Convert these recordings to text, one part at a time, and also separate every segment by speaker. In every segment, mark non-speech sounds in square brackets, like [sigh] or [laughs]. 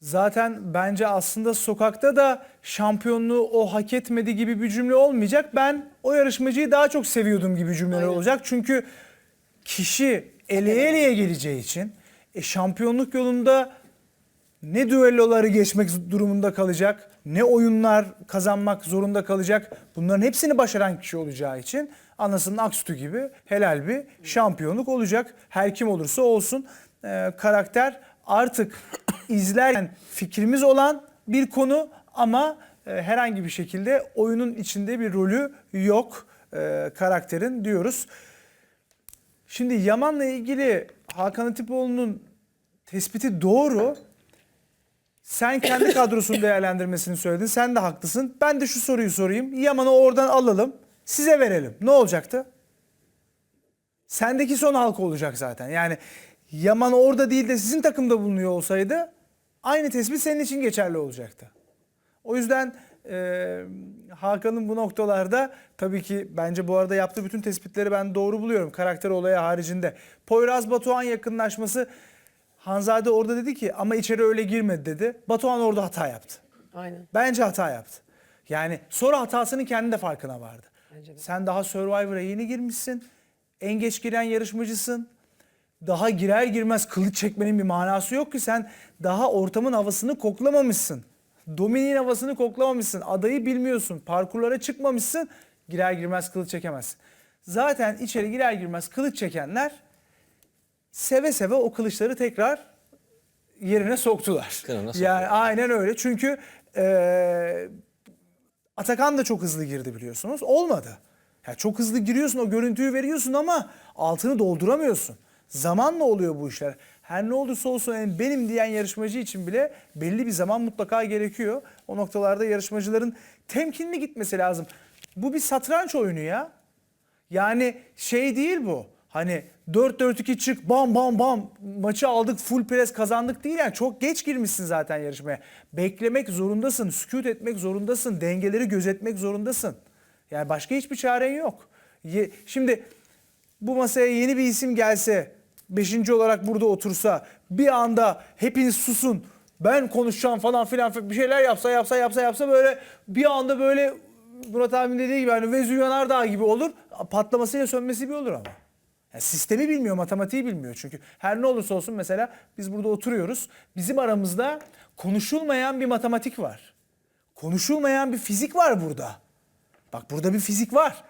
Speaker 1: Zaten bence aslında sokakta da şampiyonluğu o hak etmedi gibi bir cümle olmayacak. Ben o yarışmacıyı daha çok seviyordum gibi cümleler olacak. Çünkü kişi eleye eleye geleceği için e, şampiyonluk yolunda ne düelloları geçmek durumunda kalacak, ne oyunlar kazanmak zorunda kalacak. Bunların hepsini başaran kişi olacağı için anasının aksutu gibi helal bir şampiyonluk olacak. Her kim olursa olsun Ee, karakter artık izlerken fikrimiz olan bir konu ama e, herhangi bir şekilde oyunun içinde bir rolü yok e, karakterin diyoruz. Şimdi Yaman'la ilgili Hakan Atipoğlu'nun tespiti doğru. Sen kendi kadrosunu değerlendirmesini söyledin. Sen de haklısın. Ben de şu soruyu sorayım. Yaman'ı oradan alalım. Size verelim. Ne olacaktı? Sendeki son halka olacak zaten. Yani Yaman orada değil de sizin takımda bulunuyor olsaydı aynı tespit senin için geçerli olacaktı. O yüzden e, Hakan'ın bu noktalarda tabii ki bence bu arada yaptığı bütün tespitleri ben doğru buluyorum. Karakter olayı haricinde. Poyraz Batuhan yakınlaşması Hanzade orada dedi ki ama içeri öyle girmedi dedi. Batuhan orada hata yaptı.
Speaker 2: Aynen.
Speaker 1: Bence hata yaptı. Yani sonra hatasının kendi de farkına vardı.
Speaker 2: Bence de.
Speaker 1: Sen daha Survivor'a yeni girmişsin. En geç giren yarışmacısın. Daha girer girmez kılıç çekmenin bir manası yok ki sen daha ortamın havasını koklamamışsın. Dominik'in havasını koklamamışsın. Adayı bilmiyorsun. Parkurlara çıkmamışsın. Girer girmez kılıç çekemezsin. Zaten içeri girer girmez kılıç çekenler seve seve o kılıçları tekrar yerine soktular.
Speaker 3: Kınına
Speaker 1: Yani aynen öyle. Çünkü eee Atakan da çok hızlı girdi biliyorsunuz. Olmadı. Ya çok hızlı giriyorsun o görüntüyü veriyorsun ama altını dolduramıyorsun. Zamanla oluyor bu işler. Her ne olursa olsun yani benim diyen yarışmacı için bile belli bir zaman mutlaka gerekiyor. O noktalarda yarışmacıların temkinli gitmesi lazım. Bu bir satranç oyunu ya. Yani şey değil bu. Hani 4-4-2 çık bam bam bam maçı aldık full press kazandık değil yani çok geç girmişsin zaten yarışmaya. Beklemek zorundasın, sükut etmek zorundasın, dengeleri gözetmek zorundasın. Yani başka hiçbir çaren yok. Şimdi bu masaya yeni bir isim gelse, beşinci olarak burada otursa bir anda hepiniz susun ben konuşacağım falan filan bir şeyler yapsa yapsa yapsa yapsa böyle bir anda böyle Murat abinin dediği gibi hani Vezüv Yanardağ gibi olur. Patlamasıyla sönmesi bir olur ama. Yani sistemi bilmiyor, matematiği bilmiyor çünkü. Her ne olursa olsun mesela biz burada oturuyoruz. Bizim aramızda konuşulmayan bir matematik var. Konuşulmayan bir fizik var burada. Bak burada bir fizik var.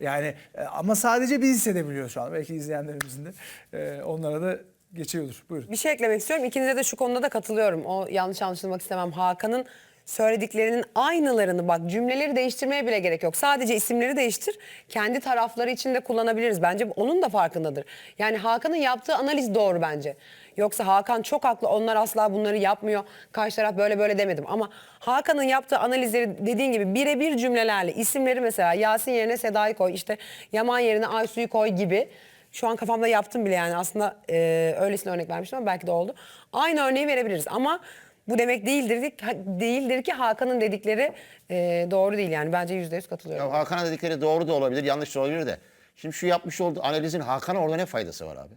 Speaker 1: Yani e, ama sadece biz hissedebiliyoruz şu an. Belki izleyenlerimizin de e, onlara da geçiyordur. Buyurun.
Speaker 2: Bir şey eklemek istiyorum. İkinize de şu konuda da katılıyorum. O yanlış anlaşılmak istemem. Hakan'ın söylediklerinin aynılarını bak cümleleri değiştirmeye bile gerek yok. Sadece isimleri değiştir. Kendi tarafları için de kullanabiliriz. Bence onun da farkındadır. Yani Hakan'ın yaptığı analiz doğru bence. Yoksa Hakan çok haklı. Onlar asla bunları yapmıyor. Karşı taraf böyle böyle demedim. Ama Hakan'ın yaptığı analizleri dediğin gibi birebir cümlelerle isimleri mesela Yasin yerine Seda'yı koy. işte Yaman yerine Aysu'yu koy gibi. Şu an kafamda yaptım bile yani aslında e, öylesine örnek vermiştim ama belki de oldu. Aynı örneği verebiliriz ama bu demek değildir değildir ki Hakan'ın dedikleri e, doğru değil yani bence yüzde yüz katılıyorum.
Speaker 4: Ya Hakan'a dedikleri doğru da olabilir, yanlış da olabilir de. Şimdi şu yapmış olduğu analizin Hakan'a orada ne faydası var abi?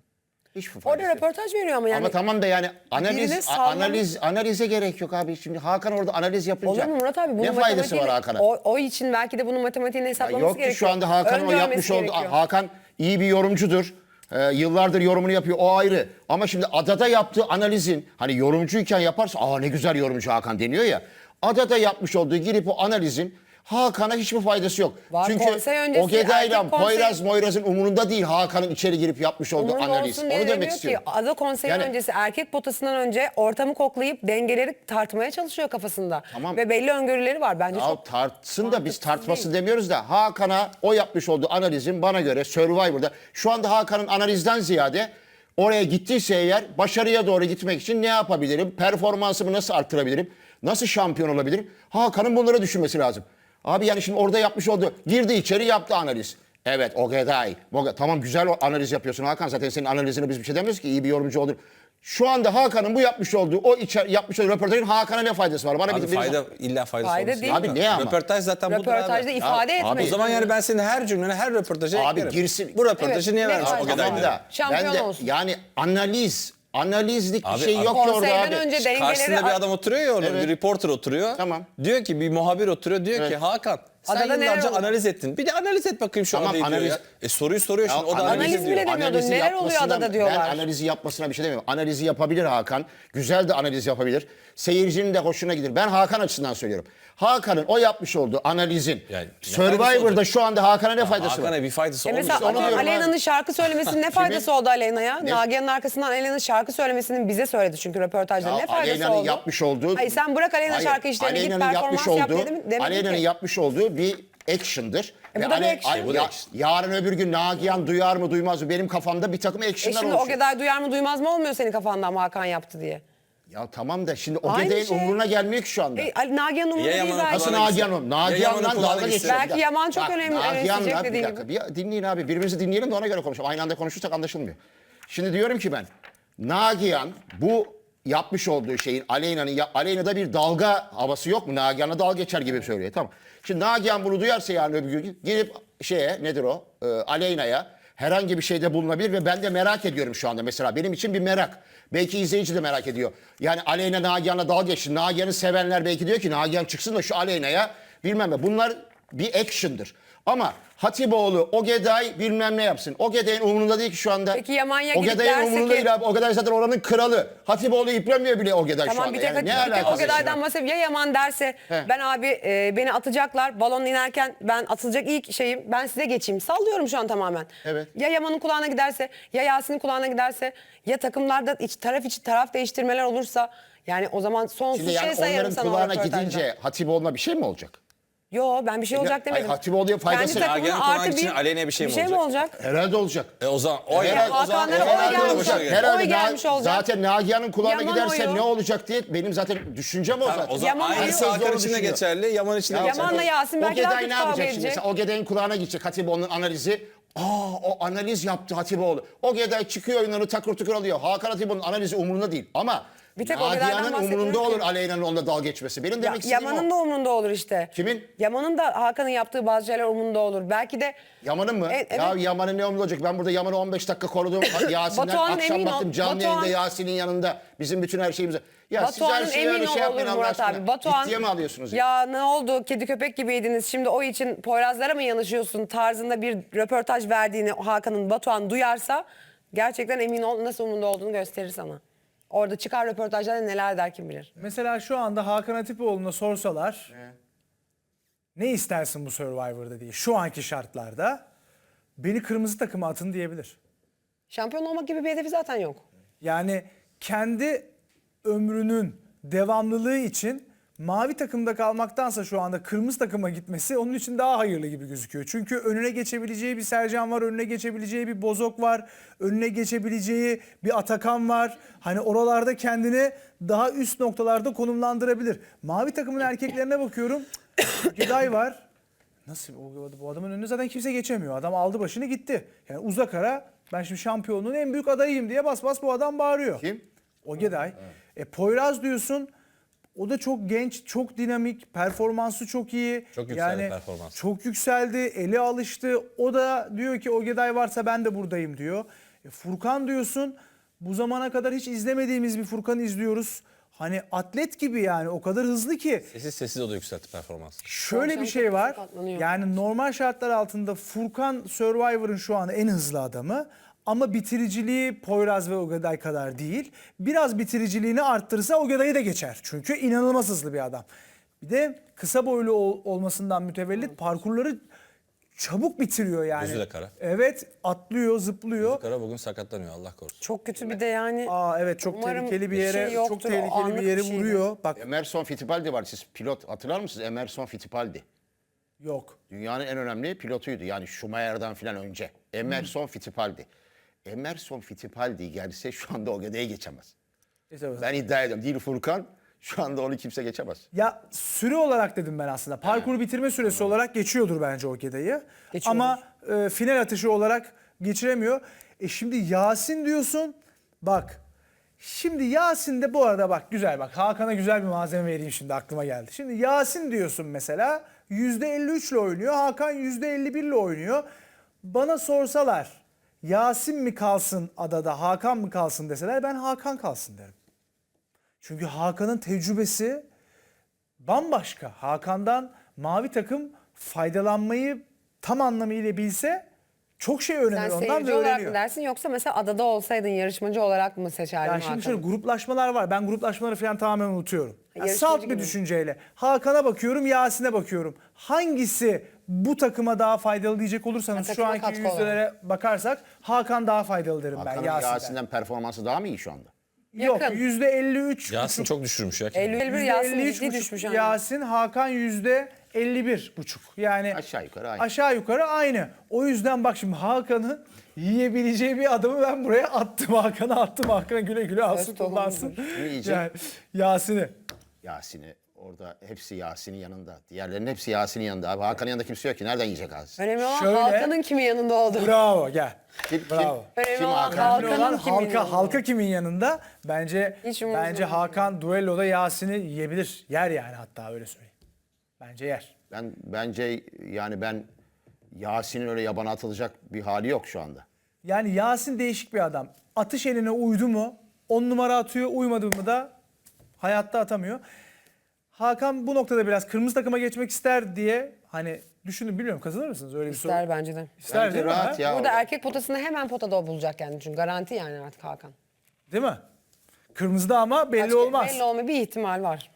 Speaker 4: Faydası
Speaker 2: Orada
Speaker 4: yok.
Speaker 2: röportaj veriyor ama yani.
Speaker 4: Ama tamam da yani
Speaker 2: birine
Speaker 4: analiz a- analiz analize gerek yok abi. Şimdi Hakan orada analiz yapınca
Speaker 2: Olur mu Murat abi? Bunun
Speaker 4: ne faydası var
Speaker 2: matematiğini-
Speaker 4: Hakan'a?
Speaker 2: O, o için belki de bunun matematiğini
Speaker 4: Ya
Speaker 2: hesaplaması
Speaker 4: yok ki
Speaker 2: gerekiyor.
Speaker 4: şu anda Hakan'ın o
Speaker 2: Öngörmesi
Speaker 4: yapmış olduğu
Speaker 2: gerekiyor.
Speaker 4: Hakan iyi bir yorumcudur. Ee, yıllardır yorumunu yapıyor o ayrı. Ama şimdi adada yaptığı analizin hani yorumcuyken yaparsa aa ne güzel yorumcu Hakan deniyor ya. Adada yapmış olduğu girip o analizin Hakan'a hiçbir faydası yok.
Speaker 2: Var,
Speaker 4: Çünkü Ogeday'la
Speaker 2: erkek konsey-
Speaker 4: Poyraz Moyraz'ın umurunda değil Hakan'ın içeri girip yapmış olduğu
Speaker 2: Umurunda
Speaker 4: analiz. Onu demek istiyorum.
Speaker 2: Ki, ada konseyi
Speaker 4: Yani-
Speaker 2: öncesi erkek potasından önce ortamı koklayıp dengeleri tartmaya çalışıyor kafasında.
Speaker 4: Tamam.
Speaker 2: Ve belli öngörüleri var. Bence
Speaker 4: Ya
Speaker 2: çok
Speaker 4: tartsın da biz tartmasın
Speaker 2: değil.
Speaker 4: demiyoruz da Hakan'a o yapmış olduğu analizin bana göre Survivor'da şu anda Hakan'ın analizden ziyade oraya gittiyse eğer başarıya doğru gitmek için ne yapabilirim? Performansımı nasıl arttırabilirim? Nasıl şampiyon olabilirim? Hakan'ın bunları düşünmesi lazım. Abi yani şimdi orada yapmış olduğu girdi içeri yaptı analiz. Evet Ogeday. Moge- Tamam güzel o analiz yapıyorsun Hakan. Zaten senin analizini biz bir şey demiyoruz ki iyi bir yorumcu olur. Şu anda Hakan'ın bu yapmış olduğu o içer, yapmış olduğu röportajın Hakan'a ne faydası var? Bana
Speaker 3: Abi
Speaker 4: bir, bir-
Speaker 3: fayda illa faydası
Speaker 2: Fayda
Speaker 3: olması
Speaker 2: değil.
Speaker 4: Abi ne ama?
Speaker 3: Röportaj zaten budur
Speaker 2: Röportajda
Speaker 3: abi.
Speaker 2: ifade
Speaker 4: Ya,
Speaker 2: etmek.
Speaker 3: Abi o zaman yani ben senin her cümlene, her röportaja
Speaker 4: Abi
Speaker 3: eklerim.
Speaker 4: girsin-
Speaker 3: Bu röportajı
Speaker 2: Evet,
Speaker 3: niye vermiş o kadar
Speaker 4: da
Speaker 2: Şampiyon
Speaker 4: ben de
Speaker 2: olsun.
Speaker 4: yani analiz Analizlik bir
Speaker 3: Abi,
Speaker 4: şey
Speaker 3: abi-
Speaker 4: yok ki orada
Speaker 2: Konseyden
Speaker 4: abi.
Speaker 2: önce dengeleri...
Speaker 3: Karşısında bir adam oturuyor ya orada,
Speaker 4: Evet.
Speaker 3: bir reporter oturuyor.
Speaker 4: Tamam.
Speaker 3: Diyor ki bir muhabir oturuyor diyor ki. Hakan sen
Speaker 2: Adada neler
Speaker 3: yıllarca analiz ettin. Bir de analiz et bakayım şu
Speaker 4: Tamam,
Speaker 3: adayı diyor
Speaker 4: analiz-
Speaker 3: ya. E soruyu soruyor
Speaker 4: Ya
Speaker 3: şimdi o da
Speaker 4: analiz
Speaker 3: analiz
Speaker 2: bile demiyordu.
Speaker 4: Analizi
Speaker 2: Neler oluyor
Speaker 4: yapmasına-
Speaker 2: adada diyorlar.
Speaker 4: Ben analizi yapmasına bir şey demiyorum. Analizi yapabilir Hakan. Güzel de analiz yapabilir. Seyircinin de hoşuna gider. Ben Hakan açısından söylüyorum. Hakan'ın o yapmış olduğu analizin
Speaker 3: Yani ne faydası
Speaker 4: Survivor'da
Speaker 3: olacak?
Speaker 4: şu anda Hakan'a ne faydası var?
Speaker 3: Hakan'a bir faydası
Speaker 2: E
Speaker 3: olmuş.
Speaker 2: mesela
Speaker 4: onu
Speaker 2: atıyorum
Speaker 4: diyorum
Speaker 2: Aleyna'nın
Speaker 4: abi.
Speaker 2: şarkı söylemesinin ne faydası oldu Aleyna'ya? Nagihan'ın arkasından Aleyna'nın şarkı söylemesinin bize söyledi çünkü röportajda.
Speaker 4: Ya
Speaker 2: ne faydası
Speaker 4: Aleyna'nın
Speaker 2: oldu?
Speaker 4: yapmış olduğu...
Speaker 2: Hayır sen bırak Aleyna
Speaker 4: Hayır,
Speaker 2: şarkı işlerini git
Speaker 4: Aleyna'nın
Speaker 2: performans
Speaker 4: yapmış
Speaker 2: yap
Speaker 4: olduğu-
Speaker 2: dedim.
Speaker 4: Aleyna'nın
Speaker 2: ki.
Speaker 4: yapmış olduğu bir action'dır.
Speaker 2: E bu
Speaker 4: Ve
Speaker 2: da bir
Speaker 4: Ale-
Speaker 2: action.
Speaker 4: Ale-
Speaker 3: Bu da
Speaker 4: ya-
Speaker 3: action.
Speaker 4: yarın öbür gün Nagihan duyar mı duymaz mı? Benim kafamda bir takım
Speaker 2: E
Speaker 4: action'lar
Speaker 2: şimdi o
Speaker 4: oluşuyor.
Speaker 2: kadar duyar mı duymaz mı olmuyor senin kafanda ama Hakan yaptı diye.
Speaker 4: Ya tamam da şimdi o
Speaker 2: Aynı
Speaker 4: gedeğin
Speaker 2: şey.
Speaker 4: umuruna gelmiyor ki şu anda.
Speaker 2: E, Ali- Nagihan'ın umurunda
Speaker 3: Ya
Speaker 2: değil
Speaker 3: Yaman'ın
Speaker 2: belki.
Speaker 4: Nasıl
Speaker 3: kulağına
Speaker 4: Nagihan Nagihan'dan
Speaker 3: kulağına
Speaker 4: dalga
Speaker 3: gitsin.
Speaker 4: geçiyor.
Speaker 2: Belki. Yaman çok önemli, önemli
Speaker 4: Nagihan'la
Speaker 2: isteyecek
Speaker 4: bir
Speaker 2: dediğin
Speaker 4: dakika. Bir dinleyin abi. Birbirimizi dinleyelim de ona göre konuşalım. Aynı anda konuşursak anlaşılmıyor. Şimdi diyorum ki ben Nagihan bu yapmış olduğu şeyin Aleyna'nın ya- Aleyna'da bir dalga havası yok mu? Nagihan'la dalga geçer gibi söylüyor. Tamam. Şimdi Nagihan bunu duyarsa yarın öbür gün gidip şeye nedir o? Ee, Aleyna'ya herhangi bir şeyde bulunabilir ve ben de merak ediyorum şu anda mesela. Benim için bir merak. Belki izleyici de merak ediyor. Yani Aleyna Nagihan'la dalga geçti. Nagihan'ı sevenler belki diyor ki Nagihan çıksın da şu Aleyna'ya bilmem ne. Bunlar bir action'dır. Ama Hatipoğlu, Ogeday bilmem ne yapsın. Ogeday'ın umurunda değil ki şu anda.
Speaker 2: Peki Yaman'ya gidip
Speaker 4: Ogeday'ın umurunda
Speaker 2: ki-
Speaker 4: değil abi. Ogeday zaten oranın kralı. Hatipoğlu iplemiyor bile Ogeday şu
Speaker 2: Tamam
Speaker 4: anda.
Speaker 2: bir tek,
Speaker 4: Yani ne
Speaker 2: bir tek
Speaker 4: alakası
Speaker 2: o kadardan
Speaker 4: var?
Speaker 2: bahsedeyim. Ya Yaman derse
Speaker 4: He.
Speaker 2: ben abi e, beni atacaklar balon inerken ben atılacak ilk şeyim ben size geçeyim. Sallıyorum şu an tamamen.
Speaker 4: Evet.
Speaker 2: Ya Yaman'ın kulağına giderse ya Yasin'in kulağına giderse ya takımlarda iç, taraf içi taraf değiştirmeler olursa yani o zaman sonsuz
Speaker 4: Şimdi
Speaker 2: şey
Speaker 4: yani
Speaker 2: sayarım
Speaker 4: onların
Speaker 2: sana o
Speaker 4: kulağına gidince Hatipoğlu'na bir şey mi olacak?
Speaker 2: Yo ben bir şey olacak demedim.
Speaker 4: Hatipoğlu'ya faydası
Speaker 2: Kendi
Speaker 4: yok.
Speaker 3: kulağına
Speaker 2: artı
Speaker 3: Aleyna'ya bir şey mi
Speaker 2: bir şey mi
Speaker 3: olacak?
Speaker 2: olacak?
Speaker 4: Herhalde olacak.
Speaker 3: E o zaman o
Speaker 4: Herhalde-
Speaker 3: yani o zaman
Speaker 2: Hakanlara
Speaker 3: o
Speaker 2: oy
Speaker 3: zaman
Speaker 2: gelmiş olacak.
Speaker 4: Herhalde
Speaker 2: Oy gelmiş olacak.
Speaker 4: Zaten Nagihan'ın kulağına
Speaker 2: Yaman
Speaker 4: giderse
Speaker 2: oyu.
Speaker 4: ne olacak diye benim zaten düşüncem o zaten.
Speaker 3: o zaman
Speaker 2: Yaman
Speaker 3: aynısı
Speaker 2: oyu.
Speaker 3: Hakan için de
Speaker 4: düşünüyor.
Speaker 3: geçerli, Yaman için de
Speaker 4: Ya
Speaker 3: geçerli.
Speaker 2: Yaman'la Yasin belki daha kötü
Speaker 4: ne
Speaker 2: kavga
Speaker 4: yapacak şimdi?
Speaker 2: edecek.
Speaker 4: Mesela Ogeday'ın kulağına gidecek Hatipoğlu'nun analizi. Aa o analiz yaptı Hatipoğlu. Ogeday çıkıyor oyunları takır tukur alıyor. Hakan Hatipoğlu'nun analizi umurunda değil. Ama
Speaker 2: Bir tek
Speaker 4: Nagihan'ın
Speaker 2: bahsetmiyorum
Speaker 4: umurunda
Speaker 2: ki.
Speaker 4: olur Aleyna'nın onunla dalga geçmesi. Benim
Speaker 2: Ya,
Speaker 4: demek istediğim
Speaker 2: Yaman'ın
Speaker 4: o.
Speaker 2: da umrunda olur işte.
Speaker 4: Kimin?
Speaker 2: Yaman'ın da Hakan'ın yaptığı bazı şeyler umrunda olur. Belki de
Speaker 4: Yaman'ın mı?
Speaker 2: E, evet.
Speaker 4: Ya Yaman'ın ne umurunda olacak? Ben burada Yaman'ı 15 dakika korudum. [coughs] Yasin'den
Speaker 2: Batuhan'ın
Speaker 4: akşam
Speaker 2: ol,
Speaker 4: baktım canlı
Speaker 2: Batuhan-
Speaker 4: yayında Yasin'in yanında. Bizim bütün her şeyimize. Ya siz her
Speaker 2: Batuhan'ın
Speaker 4: şeyi
Speaker 2: emin
Speaker 4: öyle
Speaker 2: ol
Speaker 4: şey yapmayın
Speaker 2: olur
Speaker 4: Allah
Speaker 2: Murat
Speaker 4: aşkına.
Speaker 2: abi. Batuhan
Speaker 4: Ciddiye mi alıyorsunuz? ya?
Speaker 2: ya ne oldu kedi köpek gibiydiniz şimdi o için Poyrazlara mı yanaşıyorsun tarzında bir röportaj verdiğini Hakan'ın Batuhan duyarsa gerçekten emin ol nasıl umurunda olduğunu gösterir sana. Orada çıkar röportajlarda neler der kim bilir.
Speaker 1: Mesela şu anda Hakan Atipoğlu'na sorsalar ne istersin bu Survivor'da diye şu anki şartlarda beni kırmızı takıma atın diyebilir.
Speaker 2: Şampiyon olmak gibi bir hedefi zaten yok.
Speaker 1: Yani kendi ömrünün devamlılığı için mavi takımda kalmaktansa şu anda kırmızı takıma gitmesi onun için daha hayırlı gibi gözüküyor. Çünkü önüne geçebileceği bir Sercan var, önüne geçebileceği bir Bozok var, önüne geçebileceği bir Atakan var. Hani oralarda kendini daha üst noktalarda konumlandırabilir. Mavi takımın erkeklerine bakıyorum. [coughs] Giday var. Nasıl o- bu adamın önüne zaten kimse geçemiyor. Adam aldı başını gitti. Yani uzak ara ben şimdi şampiyonluğun en büyük adayıyım diye bas bas bu adam bağırıyor.
Speaker 4: Kim?
Speaker 1: Ogeday. E Poyraz diyorsun. O da çok genç, çok dinamik, performansı çok iyi.
Speaker 3: Çok yükseldi performans.
Speaker 1: Çok yükseldi, eli alıştı. O da diyor ki Ogeday varsa ben de buradayım diyor. E Furkan diyorsun. Bu zamana kadar hiç izlemediğimiz bir Furkan izliyoruz. Hani atlet gibi yani o kadar hızlı ki.
Speaker 3: Sessiz sessiz o da yükseltti performansı.
Speaker 1: Şöyle bir şey var. Yani normal şartlar altında Furkan Survivor'ın şu an en hızlı adamı. Ama bitiriciliği Poyraz ve Ogeday kadar değil. Biraz bitiriciliğini arttırırsa Ogeday'ı da geçer. Çünkü inanılmaz hızlı bir adam. Bir de kısa boylu ol- olmasından mütevellit parkurları çabuk bitiriyor yani.
Speaker 3: Gözü de kara.
Speaker 1: Evet atlıyor, zıplıyor.
Speaker 3: Kara bugün sakatlanıyor Allah korusun.
Speaker 2: Çok kötü bir de yani.
Speaker 1: Aa evet çok
Speaker 2: Umarım
Speaker 1: tehlikeli bir
Speaker 2: bir
Speaker 1: yere
Speaker 2: şey
Speaker 1: çok
Speaker 2: yoktur, o
Speaker 1: tehlikeli
Speaker 2: anlık
Speaker 1: bir
Speaker 2: bir
Speaker 1: yere
Speaker 2: şeydi.
Speaker 1: vuruyor. Bak
Speaker 4: Emerson Fittipaldi var. Siz pilot hatırlar mısınız? Emerson Fittipaldi.
Speaker 1: yok.
Speaker 4: Dünyanın en önemli pilotuydu. Yani Schumacher'dan falan önce. Emerson Fittipaldi. Emerson Fittipaldi gelse şu anda o gedeğe geçemez.
Speaker 1: İşte
Speaker 4: Ben iddia ediyorum. Değil Furkan. Şu anda onu kimse geçemez.
Speaker 1: Ya süre olarak dedim ben aslında. Parkuru bitirme süresi olarak geçiyordur bence o gedayı. Ama e, final atışı olarak geçiremiyor. E şimdi Yasin diyorsun. Bak. Şimdi Yasin de bu arada bak güzel bak Hakan'a güzel bir malzeme vereyim şimdi aklıma geldi. Şimdi Yasin diyorsun mesela %53 ile oynuyor. Hakan %51 ile oynuyor. Bana sorsalar Yasin mi kalsın adada, Hakan mı kalsın deseler ben Hakan kalsın derim. Çünkü Hakan'ın tecrübesi bambaşka. Hakan'dan mavi takım faydalanmayı tam anlamıyla bilse çok şey öğrenir
Speaker 2: Sen
Speaker 1: ondan ve
Speaker 2: olarak
Speaker 1: öğreniyor.
Speaker 2: mı dersin yoksa mesela adada olsaydın yarışmacı olarak mı seçerdin
Speaker 1: Ya şimdi
Speaker 2: Hakan'ı?
Speaker 1: şöyle gruplaşmalar var. Ben gruplaşmaları falan tamamen unutuyorum. Yani
Speaker 2: Yarışmacı
Speaker 1: salt bir
Speaker 2: gibi.
Speaker 1: düşünceyle. Hakan'a bakıyorum, Yasin'e bakıyorum. Hangisi bu takıma daha faydalı diyecek olursanız
Speaker 2: Ha,
Speaker 1: şu
Speaker 2: takıma
Speaker 1: anki
Speaker 2: katkı olarak.
Speaker 1: yüzdelere bakarsak Hakan daha faydalı derim ben
Speaker 4: Hakan'ın
Speaker 1: Yasin'den.
Speaker 4: Yasin'den performansı daha mı iyi şu anda?
Speaker 1: Yok
Speaker 2: Yakın.
Speaker 1: yüzde 53
Speaker 3: Yasin çok düşürmüş ya. kendini.
Speaker 2: 51 Yasin ciddi düşmüş yani.
Speaker 1: Yasin, Hakan yüzde 51 buçuk. Yani
Speaker 4: Aşağı yukarı aynı.
Speaker 1: Aşağı yukarı aynı. O yüzden bak şimdi Hakan'ı yiyebileceği bir adamı ben buraya attım. Hakan'a attım. Hakan güle güle alsın
Speaker 2: tohumu.
Speaker 1: kullansın.
Speaker 4: Yiyecek?
Speaker 1: Yani Yasin'i.
Speaker 4: Yasin'i orada hepsi Yasin'in yanında. Diğerlerinin hepsi Yasin'in yanında. Abi Hakan'ın yanında kimse yok ki. Nereden yiyecek Yasin?
Speaker 2: Önemli olan
Speaker 1: Şöyle-
Speaker 2: Hakan'ın kimin yanında olduğu.
Speaker 1: Bravo gel.
Speaker 4: Kim,
Speaker 1: Bravo.
Speaker 4: kim,
Speaker 2: Önemli
Speaker 4: kim
Speaker 2: olan
Speaker 4: Hakan?
Speaker 2: Hakan.
Speaker 1: Önemli olan
Speaker 2: kimin yanında?
Speaker 1: halka, halka kimin yanında? Bence
Speaker 2: Hiç umurumda
Speaker 1: bence
Speaker 2: değil.
Speaker 1: Hakan duelloda Yasin'i yiyebilir. Yer yani hatta öyle söyleyeyim. Bence yer.
Speaker 4: Ben bence yani ben Yasin'in öyle yabana atılacak bir hali yok şu anda.
Speaker 1: Yani Yasin değişik bir adam. Atış eline uydu mu 10 numara atıyor, uymadı mı da hayatta atamıyor. Hakan bu noktada biraz kırmızı takıma geçmek ister diye hani düşünün bilmiyorum kazanır mısınız öyle bir soru?
Speaker 2: İster bence de.
Speaker 1: İster
Speaker 4: Bence
Speaker 1: değil mi?
Speaker 4: rahat ya.
Speaker 2: Burada erkek potasını hemen potada o bulacak yani çünkü garanti yani artık Hakan.
Speaker 1: Değil mi? Kırmızıda ama belli
Speaker 2: Başka-
Speaker 1: olmaz.
Speaker 2: Belli olma bir ihtimal var.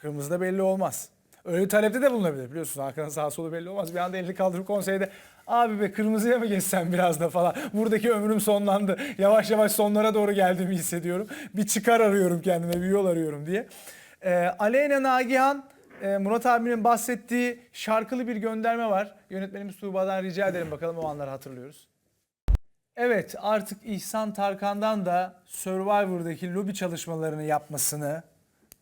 Speaker 1: Kırmızıda belli olmaz. Öyle bir talepte de bulunabilir biliyorsun. Hakan'ın sağ solu belli olmaz. Bir anda elini kaldırıp konseyde abi be kırmızıya mı geçsem biraz da falan. Buradaki ömrüm sonlandı. Yavaş yavaş sonlara doğru geldiğimi hissediyorum. Bir çıkar arıyorum kendime, bir yol arıyorum diye. Ee, Aleyna Nagihan, e, Murat abinin bahsettiği şarkılı bir gönderme var. Yönetmenimiz Tuğba'dan rica edelim bakalım o anları hatırlıyoruz. Evet artık İhsan Tarkan'dan da Survivor'daki lobi çalışmalarını yapmasını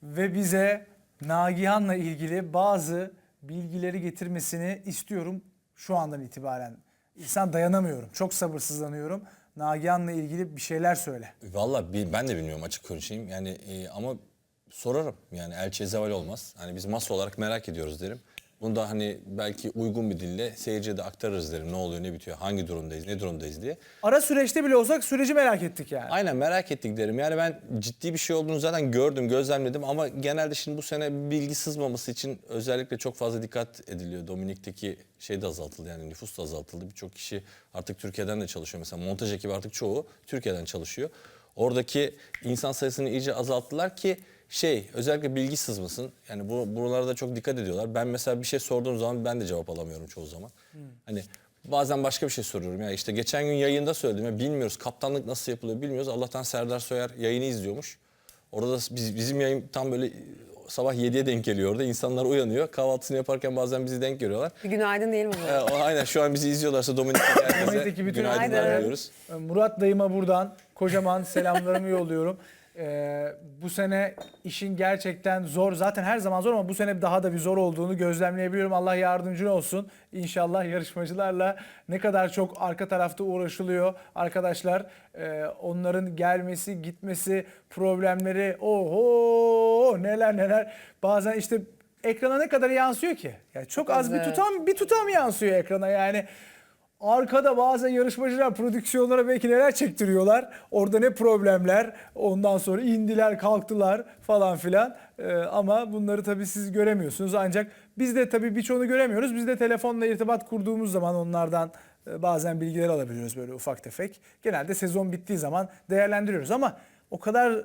Speaker 1: ve bize Nagihan'la ilgili bazı bilgileri getirmesini istiyorum şu andan itibaren. İhsan dayanamıyorum. Çok sabırsızlanıyorum. Nagihan'la ilgili bir şeyler söyle.
Speaker 3: Valla ben de bilmiyorum açık konuşayım. Yani e, ama sorarım. Yani elçiye zeval olmaz. Hani biz masa olarak merak ediyoruz derim. Bunu da hani belki uygun bir dille seyirciye de aktarırız derim. Ne oluyor, ne bitiyor, hangi durumdayız, ne durumdayız diye.
Speaker 1: Ara süreçte bile olsak süreci merak ettik yani.
Speaker 3: Aynen merak ettik derim. Yani ben ciddi bir şey olduğunu zaten gördüm, gözlemledim ama genelde şimdi bu sene bilgi sızmaması için özellikle çok fazla dikkat ediliyor. Dominik'teki şey de azaltıldı yani nüfus da azaltıldı. Birçok kişi artık Türkiye'den de çalışıyor. Mesela montaj ekibi artık çoğu Türkiye'den çalışıyor. Oradaki insan sayısını iyice azalttılar ki şey özellikle bilgi sızmasın. Yani bu buralarda çok dikkat ediyorlar. Ben mesela bir şey sorduğum zaman ben de cevap alamıyorum çoğu zaman. Hani bazen başka bir şey soruyorum ya işte geçen gün yayında söyledim ya bilmiyoruz kaptanlık nasıl yapılıyor bilmiyoruz. Allah'tan Serdar Soyer yayını izliyormuş. Orada da biz, bizim yayın tam böyle sabah 7'ye denk geliyor orada. İnsanlar uyanıyor. Kahvaltısını yaparken bazen bizi denk görüyorlar.
Speaker 2: Bir günaydın değil mi bu?
Speaker 3: Ee, o- aynen şu an bizi izliyorlarsa Dominik'teki herkese günaydınlar
Speaker 2: Günaydın.
Speaker 3: diliyoruz.
Speaker 1: Murat dayıma buradan kocaman selamlarımı yolluyorum. Ee, bu sene işin gerçekten zor. Zaten her zaman zor ama bu sene daha da bir zor olduğunu gözlemleyebiliyorum. Allah yardımcın olsun. İnşallah yarışmacılarla ne kadar çok arka tarafta uğraşılıyor arkadaşlar. Ee, onların gelmesi, gitmesi, problemleri, oho neler neler. Bazen işte ekrana ne kadar yansıyor ki? Yani çok az bir
Speaker 2: Evet.
Speaker 1: tutam bir tutam yansıyor ekrana yani. Arkada bazen yarışmacılar prodüksiyonlara belki neler çektiriyorlar. Orada ne problemler. Ondan sonra indiler kalktılar falan filan. Ee, ama bunları tabii siz göremiyorsunuz. Ancak biz de tabii birçoğunu göremiyoruz. Biz de telefonla irtibat kurduğumuz zaman onlardan e, bazen bilgiler alabiliyoruz böyle ufak tefek. Genelde sezon bittiği zaman değerlendiriyoruz ama o kadar e,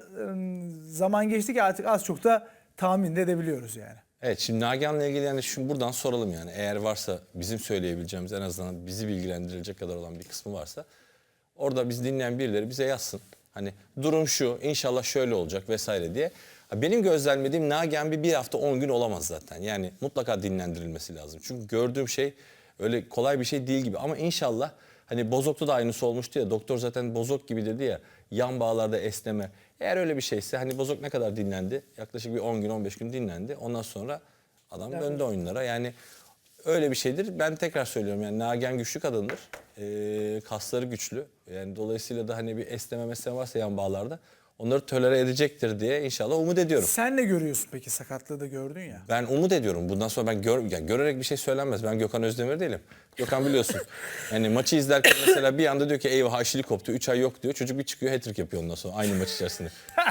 Speaker 1: zaman geçti ki artık az çok da tahmin de edebiliyoruz yani.
Speaker 3: Evet şimdi Nagihan'la ilgili yani şu buradan soralım yani. Eğer varsa bizim söyleyebileceğimiz en azından bizi bilgilendirecek kadar olan bir kısmı varsa orada biz dinleyen birileri bize yazsın. Hani durum şu inşallah şöyle olacak vesaire diye. Benim gözlemlediğim Nagihan bir, bir hafta 10 gün olamaz zaten. Yani mutlaka dinlendirilmesi lazım. Çünkü gördüğüm şey öyle kolay bir şey değil gibi. Ama inşallah hani Bozok'ta da aynısı olmuştu ya. Doktor zaten Bozok gibi dedi ya. Yan bağlarda esneme. Eğer öyle bir şeyse hani Bozok ne kadar dinlendi? Yaklaşık bir 10 gün 15 gün dinlendi. Ondan sonra adam döndü oyunlara. Yani öyle bir şeydir. Ben tekrar söylüyorum yani Nagihan güçlü kadındır. Ee, kasları güçlü. Yani dolayısıyla da hani bir esneme mesleme varsa yan bağlarda onları tolere edecektir diye inşallah umut ediyorum.
Speaker 1: Sen ne görüyorsun peki sakatlığı da gördün ya.
Speaker 3: Ben umut ediyorum. Bundan sonra ben gör, yani görerek bir şey söylenmez. Ben Gökhan Özdemir değilim. Gökhan biliyorsun. [laughs] Yani maçı izlerken mesela bir anda diyor ki eyvah Aşili koptu. 3 ay yok diyor. Çocuk bir çıkıyor hat-trick yapıyor ondan sonra aynı maç içerisinde.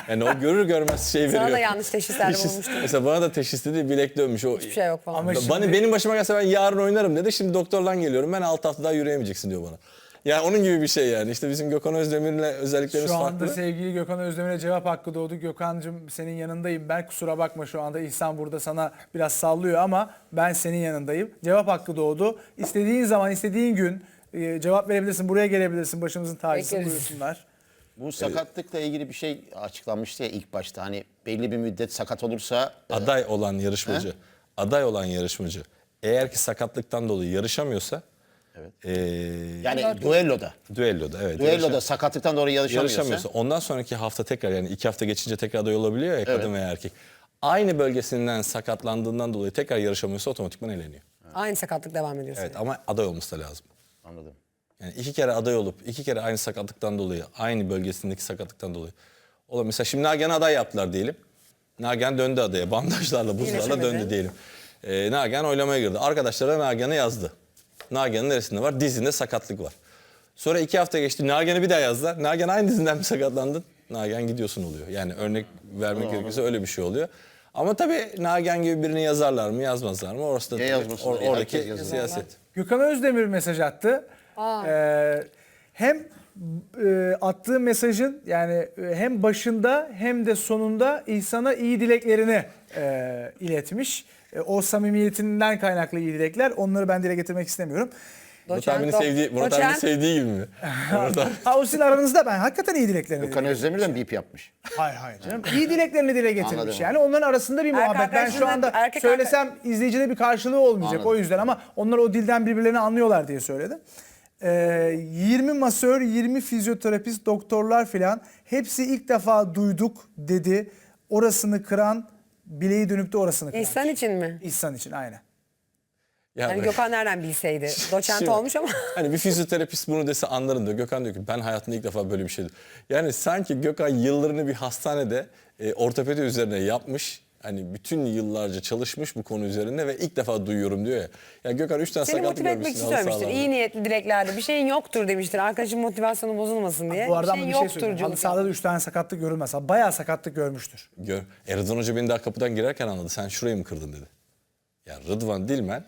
Speaker 3: Yani o görür görmez şey veriyor.
Speaker 2: Sana da yanlış teşhislerde
Speaker 3: Teşhis-
Speaker 2: bulmuştum.
Speaker 3: Mesela bana da teşhis dedi bilek dönmüş. O,
Speaker 2: Hiçbir şey yok falan.
Speaker 1: Ama şimdi-
Speaker 3: bana, benim başıma gelse ben yarın oynarım dedi. Şimdi doktordan geliyorum. Ben 6 hafta daha yürüyemeyeceksin diyor bana. Yani onun gibi bir şey yani. İşte bizim Gökhan Özdemir'le özelliklerimiz
Speaker 1: Şu
Speaker 3: farklı.
Speaker 1: anda sevgili Gökhan Özdemir'e cevap hakkı doğdu. Gökhan'cığım senin yanındayım. Ben kusura bakma şu anda İhsan burada sana biraz sallıyor ama ben senin yanındayım. Cevap hakkı doğdu. İstediğin zaman, istediğin gün e, cevap verebilirsin. Buraya gelebilirsin. Başımızın tacısı
Speaker 2: Bekleriz.
Speaker 1: buyursunlar.
Speaker 4: Bu sakatlıkla ilgili bir şey açıklanmıştı ya ilk başta. Hani belli bir müddet sakat olursa
Speaker 3: aday olan yarışmacı, aday olan yarışmacı eğer ki sakatlıktan dolayı yarışamıyorsa eee,
Speaker 4: yani duelloda.
Speaker 3: düelloda evet.
Speaker 4: Duelloda
Speaker 3: yarışa-
Speaker 4: sakatlıktan dolayı yarışamıyorsa.
Speaker 3: yarışamıyorsa ondan sonraki hafta tekrar yani iki hafta geçince tekrar aday olabiliyor ya kadın veya erkek. Aynı bölgesinden sakatlandığından dolayı tekrar yarışamıyorsa otomatikman eleniyor.
Speaker 2: Aynı sakatlık devam ediyor.
Speaker 3: Evet ama aday olması da lazım.
Speaker 4: Anladım.
Speaker 3: Yani iki kere aday olup iki kere aynı sakatlıktan dolayı, aynı bölgesindeki sakatlıktan dolayı. Olur mesela şimdi Nagihan aday yaptılar diyelim. Nagihan döndü adaya. Bandajlarla, buzlarla döndü diyelim. Ee, Nagihan oylamaya girdi. Arkadaşlara Nagihan'ı yazdı. Nagihan'ın neresinde var? Dizinde sakatlık var. Sonra iki hafta geçti. Nagihan'ı bir daha yazdılar. Nagihan aynı dizinden mi sakatlandın? Nagihan gidiyorsun oluyor. Yani örnek vermek gerekirse öyle bir şey oluyor. Ama tabii Nagihan gibi birini yazarlar mı yazmazlar mı? Orası da
Speaker 4: yazmasınlar, ya
Speaker 3: oradaki
Speaker 4: herkes yazar.
Speaker 3: siyaset.
Speaker 1: Gökhan Özdemir mesaj attı. Ee, hem e, attığı mesajın yani e, hem başında hem de sonunda İhsan'a iyi dileklerini e, iletmiş. E, o samimiyetinden kaynaklı iyi dilekler. Onları ben dile getirmek istemiyorum.
Speaker 3: Murat abinin sevdiği, Murat abinin sevdiği gibi mi? [laughs]
Speaker 1: Ha o sizin aranızda ben hakikaten iyi dileklerini
Speaker 4: Gökhan Özdemir de mi bip yapmış?
Speaker 1: Hayır hayır canım. İyi dileklerini dile getirmiş.
Speaker 4: Anladım.
Speaker 1: Yani onların arasında bir muhabbet. Ben şu
Speaker 2: arkadaşından-
Speaker 1: anda
Speaker 2: erkek
Speaker 1: söylesem izleyicide bir karşılığı olmayacak
Speaker 4: Anladım.
Speaker 1: o yüzden ama onlar o dilden birbirlerini anlıyorlar diye söyledim. Ee, 20 masör, 20 fizyoterapist, doktorlar filan hepsi ilk defa duyduk dedi. Orasını kıran, bileği dönüp de orasını kıran.
Speaker 2: İhsan için mi?
Speaker 1: İhsan için aynen.
Speaker 3: Ya
Speaker 2: Yani
Speaker 3: ben-
Speaker 2: Gökhan nereden bilseydi? Doçent
Speaker 3: Şimdi-
Speaker 2: olmuş ama. [laughs]
Speaker 3: Hani bir fizyoterapist bunu dese anlarım diyor. Gökhan diyor ki ben hayatımda ilk defa böyle bir şey Yani sanki Gökhan yıllarını bir hastanede e, ortopedi üzerine yapmış. Hani bütün yıllarca çalışmış bu konu üzerine ve ilk defa duyuyorum diyor ya. Ya Gökhan 3 tane
Speaker 2: Seni
Speaker 3: sakatlık
Speaker 2: motive etmek
Speaker 3: görmüşsün
Speaker 2: için
Speaker 3: halı
Speaker 2: söylemiştir.
Speaker 3: sahalarda.
Speaker 2: İyi niyetli dileklerde bir şeyin yoktur demiştir. Arkadaşın motivasyonu bozulmasın diye.
Speaker 1: Bu arada
Speaker 2: bir
Speaker 1: şey
Speaker 2: yoktur
Speaker 1: söyleyeyim. Halı
Speaker 2: Cülkan.
Speaker 1: sahada da 3 tane sakatlık görülmez. Bayağı sakatlık görmüştür.
Speaker 3: Gör. E Rıdvan Hoca beni daha kapıdan girerken anladı. Sen şurayı mı kırdın dedi. Ya Rıdvan Dilmen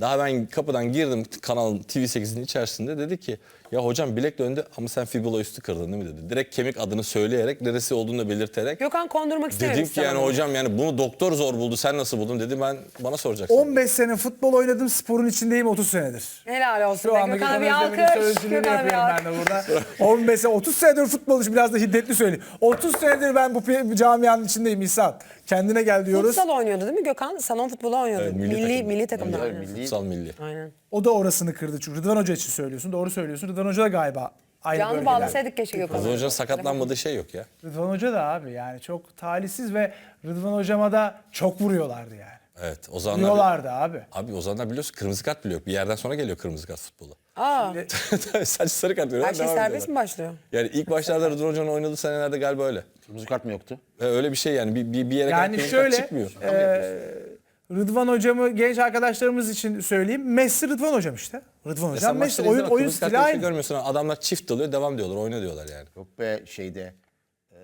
Speaker 3: daha ben kapıdan girdim kanal TV8'in içerisinde dedi ki ya hocam bilek döndü ama sen fibula üstü kırdın değil mi dedi. Direkt kemik adını söyleyerek neresi olduğunu da belirterek.
Speaker 2: Gökhan kondurmak istememiş.
Speaker 3: Dedim ki yani
Speaker 2: sana.
Speaker 3: hocam yani bunu doktor zor buldu sen nasıl buldun dedi ben bana soracaksın.
Speaker 1: 15 sene futbol oynadım, sporun içindeyim 30 senedir.
Speaker 2: Helal olsun.
Speaker 1: Şu
Speaker 2: be.
Speaker 1: anda Gökhan
Speaker 2: bir alkış. Gökhan'a bir
Speaker 1: ben de burada. [laughs] 15 sene, 30 senedir futbol biraz da hiddetli söyleyeyim. 30 senedir ben bu camianın içindeyim İhsan. Kendine gel diyoruz.
Speaker 2: Futsal oynuyordu değil mi Gökhan? Salon futbolu oynuyordu.
Speaker 3: Evet,
Speaker 2: milli
Speaker 3: milli
Speaker 2: milli,
Speaker 3: takımda.
Speaker 2: takımda.
Speaker 3: Evet,
Speaker 2: oynuyordu.
Speaker 3: Futsal milli.
Speaker 2: Aynen.
Speaker 1: O da orasını kırdı çünkü Rıdvan Hoca için söylüyorsun. Doğru söylüyorsun. Rıdvan Hoca da galiba aynı
Speaker 2: Canlı
Speaker 1: bölgeden.
Speaker 2: bağlasaydık keşke Gökhan'ı.
Speaker 3: Rıdvan Hoca'nın sakatlanmadığı şey yok ya.
Speaker 1: Rıdvan Hoca da abi yani çok talihsiz ve Rıdvan Hocama da çok vuruyorlardı yani.
Speaker 3: Evet o zamanlar...
Speaker 1: Vuruyorlardı abi.
Speaker 3: Abi o zamanlar biliyorsun kırmızı kart bile yok. Bir yerden sonra geliyor kırmızı kart futbola.
Speaker 2: Aa, [laughs]
Speaker 3: Sadece sarı kart veriyorlar.
Speaker 2: her şey
Speaker 3: devam
Speaker 2: serbest
Speaker 3: ediyorlar.
Speaker 2: mi başlıyor?
Speaker 3: Yani ilk başlarda Rıdvan Hoca'nın oynadığı senelerde galiba öyle.
Speaker 4: Kırmızı kart mı yoktu?
Speaker 3: Ve öyle bir şey yani bir, bir, bir yere kadar
Speaker 1: Yani
Speaker 3: kırmızı kart
Speaker 1: şöyle
Speaker 3: çıkmıyor.
Speaker 1: e, Rıdvan hocamı genç arkadaşlarımız için söyleyeyim. Messi Rıdvan hocam işte. Rıdvan hocam Messi oyun oyun stili
Speaker 3: şey
Speaker 1: aynı.
Speaker 3: görmüyorsun. Adamlar çift dalıyor devam diyorlar oyna diyorlar yani.
Speaker 4: Yok be şeyde.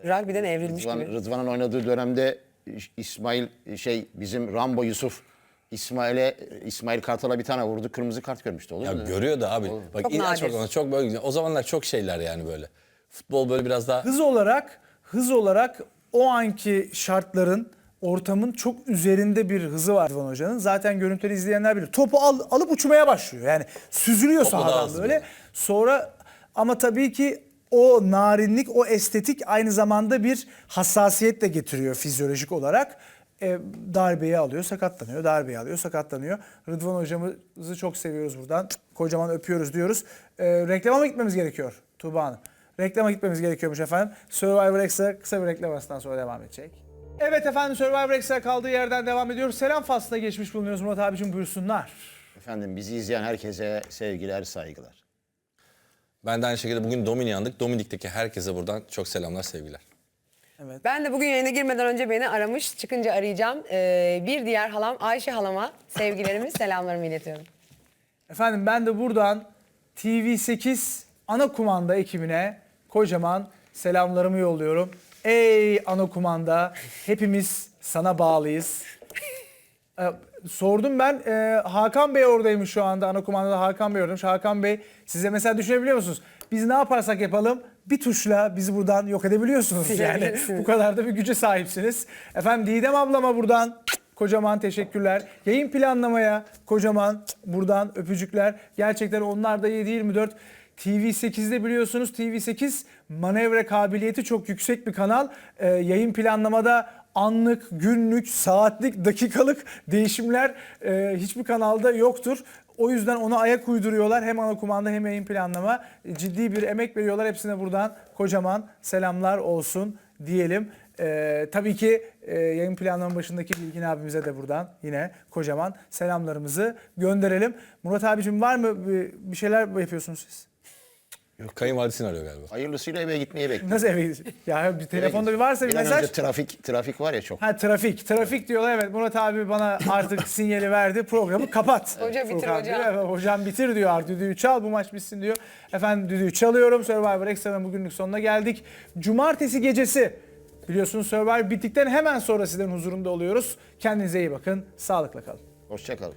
Speaker 2: Rugby'den evrilmiş
Speaker 4: Rıdvan,
Speaker 2: gibi.
Speaker 4: Rıdvan'ın oynadığı dönemde İsmail şey bizim Rambo Yusuf İsmail'e İsmail Kartal'a bir tane vurdu. Kırmızı kart görmüştü olur
Speaker 3: Ya
Speaker 4: mu?
Speaker 3: görüyor da abi. Bak
Speaker 2: Çok
Speaker 3: ilaç
Speaker 2: nadir.
Speaker 3: bak çok böyle o zamanlar çok şeyler yani böyle. Futbol böyle biraz daha
Speaker 1: Hız olarak hız olarak o anki şartların ortamın çok üzerinde bir hızı var Rıdvan Hoca'nın. Zaten görüntüleri izleyenler bilir. Topu al- alıp uçmaya başlıyor. Yani süzülüyor
Speaker 3: Topu daha
Speaker 1: sahadan
Speaker 3: hızlı
Speaker 1: böyle.
Speaker 3: böyle.
Speaker 1: Sonra ama tabii ki o narinlik, o estetik aynı zamanda bir hassasiyet de getiriyor fizyolojik olarak. E, darbeyi alıyor, sakatlanıyor. Darbeyi alıyor, sakatlanıyor. Rıdvan hocamızı çok seviyoruz buradan. Kocaman öpüyoruz diyoruz. E, reklama mı gitmemiz gerekiyor Tuğba Hanım? Reklama gitmemiz gerekiyormuş efendim. Survivor Extra kısa bir reklam arasından sonra devam edecek. Evet efendim Survivor Extra kaldığı yerden devam ediyoruz. Selam faslına geçmiş bulunuyoruz Murat abicim buyursunlar.
Speaker 4: Efendim bizi izleyen herkese sevgiler, saygılar.
Speaker 3: ben de aynı şekilde bugün Dominik'e yandık. Dominik'teki herkese buradan çok selamlar sevgiler.
Speaker 1: Evet.
Speaker 2: Ben de bugün yayına girmeden önce beni aramış. Çıkınca arayacağım. Ee, bir diğer halam Ayşe halama sevgilerimi, [laughs] selamlarımı iletiyorum.
Speaker 1: Efendim ben de buradan TV8 ana kumanda ekibine kocaman selamlarımı yolluyorum. Ey ana kumanda hepimiz sana bağlıyız. [laughs] Sordum ben e, Hakan Bey oradaymış şu anda ana kumandada Hakan Bey oradaymış. Hakan Bey size mesela düşünebiliyor musunuz? Biz ne yaparsak yapalım bir tuşla bizi buradan yok edebiliyorsunuz yani. Bu kadar da bir güce sahipsiniz. Efendim Didem ablama buradan kocaman teşekkürler. Yayın planlamaya kocaman buradan öpücükler. Gerçekten onlar da 7-24 TV8'de biliyorsunuz TV8 manevra kabiliyeti çok yüksek bir kanal. Ee, yayın planlamada anlık, günlük, saatlik, dakikalık değişimler e, hiçbir kanalda yoktur. O yüzden ona ayak uyduruyorlar. Hem ana kumanda hem yayın planlama. Ciddi bir emek veriyorlar. Hepsine buradan kocaman selamlar olsun diyelim. Ee, tabii ki e, yayın planlama başındaki Bilgin abimize de buradan yine kocaman selamlarımızı gönderelim. Murat abicim var mı bir, bir şeyler yapıyorsunuz siz?
Speaker 3: Yok, kayınvalidesini arıyor galiba.
Speaker 4: Hayırlısıyla eve gitmeye bekliyorum.
Speaker 1: Nasıl eve gidecek? Ya bir telefonda bir varsa bir
Speaker 4: Bir an
Speaker 1: mesaj.
Speaker 4: önce trafik trafik var ya çok.
Speaker 1: Ha trafik. Trafik diyorlar evet. Murat abi bana artık [laughs] sinyali verdi. Programı kapat.
Speaker 2: Hoca bitir
Speaker 1: Furkan
Speaker 2: hocam.
Speaker 1: diyor. Evet, hocam bitir diyor artık. Düdüğü çal bu maç bitsin diyor. Efendim düdüğü çalıyorum. Survivor Extra'nın bugünlük sonuna geldik. Cumartesi gecesi biliyorsunuz Survivor bittikten hemen sonra sizlerin huzurunda oluyoruz. Kendinize iyi bakın. Sağlıkla kalın.
Speaker 4: Hoşçakalın.